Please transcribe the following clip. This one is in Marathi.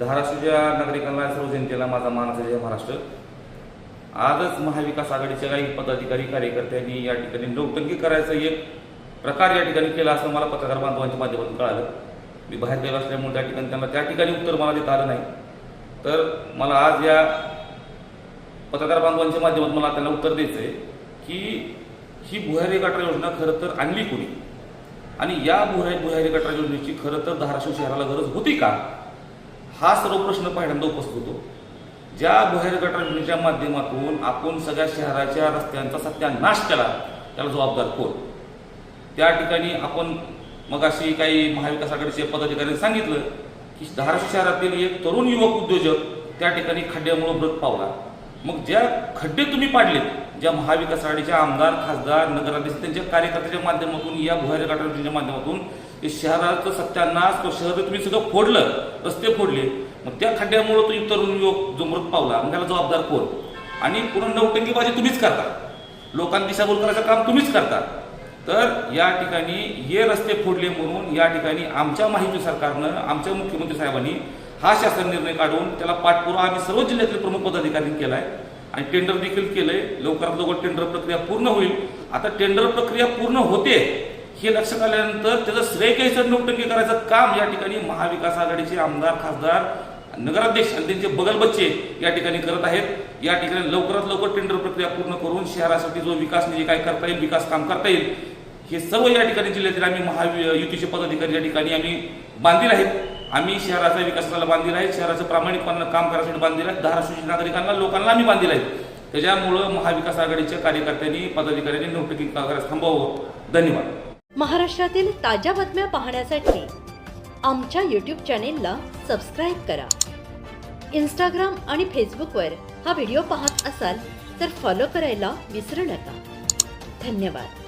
धाराशिवच्या नागरिकांना सर्व जनतेला माझा मानस जय महाराष्ट्र. आजच महाविकास आघाडीच्या काही पदाधिकारी कार्यकर्त्यांनी या ठिकाणी नौटंकी करायचा एक प्रकार या ठिकाणी केला असं मला पत्रकार बांधवांच्या माध्यमातून कळालं. मी बाहेर गेलो असल्यामुळे त्या ठिकाणी त्यांना त्या ठिकाणी उत्तर मला देता आलं नाही. तर मला आज या पत्रकार बांधवांच्या माध्यमातून मला त्यांना उत्तर द्यायचं आहे की ही भुयारी गटार योजना खरं तर आणली कोणी? आणि या भुयारी भुयारी गटार योजनेची खरं तर धाराशिव शहराला गरज होती का? हा सर्व प्रश्न पहिल्यांदा उपस्थित होतो. ज्या भुयारी गटार माध्यमातून आपण सगळ्या शहराच्या रस्त्यांचा सत्यानाश केला त्याला जबाबदार कोण? त्या ठिकाणी आपण मग अशी काही महाविकास आघाडीचे पदाधिकाऱ्यांनी सांगितलं की धाराशिव शहरातील एक तरुण युवक उद्योजक त्या ठिकाणी खड्ड्यामुळे मृत पावला. मग ज्या खड्डे तुम्ही पाडलेत ज्या महाविकास आघाडीचे आमदार खासदार नगराध्यक्ष त्यांच्या कार्यकर्त्याच्या माध्यमातून या भुयारी गटार माध्यमातून ते शहराचं सत्यानाश तो शहर तुम्ही सगळं फोडलं रस्ते फोडले. मग त्या खड्ड्यामुळं तो तरुण युवक जो मृत पावला मग त्याला जबाबदार कोण? आणि पूर्ण नौटंकीबाजी तुम्हीच करता. लोकांना दिशाभूल करायचं काम तुम्हीच करता. तर या ठिकाणी हे रस्ते फोडले म्हणून या ठिकाणी आमच्या माहिती सरकारनं आमच्या मुख्यमंत्री साहेबांनी हा शासन निर्णय काढून त्याला पाठपुरावा आम्ही सर्व जिल्ह्यातील प्रमुख पदाधिकाऱ्यांनी आहे आणि टेंडर देखील केलंय. लवकरात लवकर टेंडर प्रक्रिया पूर्ण होईल. आता टेंडर प्रक्रिया पूर्ण होते हे लक्षात आल्यानंतर त्याचं श्रेय घ्यायचं नौटंकी करायचं काम या ठिकाणी महाविकास आघाडीचे आमदार खासदार नगराध्यक्ष आणि त्यांचे बगल बच्चे या ठिकाणी करत आहेत. या ठिकाणी लवकरात लवकर टेंडर प्रक्रिया पूर्ण करून शहरासाठी जो विकास निधी काय करता येईल विकास काम करता येईल हे सर्व या ठिकाणी जिल्ह्यातील आम्ही महायुतीचे पदाधिकारी या ठिकाणी आम्ही बांधील आहेत. आम्ही शहराचा विकासाला बांधील आहे. शहराचं प्रामाणिकपणानं काम करण्यासाठी बांधील आहे. धाराशिवच्या नागरिकांना लोकांना आम्ही बांधील आहे. त्याच्यामुळं महाविकास आघाडीच्या कार्यकर्त्यांनी पदाधिकाऱ्यांनी नोटकी करायला थांबवावं. धन्यवाद. महाराष्ट्रातील ताज्या बातम्या पाहण्यासाठी आमच्या यूट्यूब चॅनेलला सबस्क्राईब करा. इंस्टाग्राम आणि फेसबुकवर हा व्हिडिओ पाहत असाल तर फॉलो करायला विसरू नका. धन्यवाद.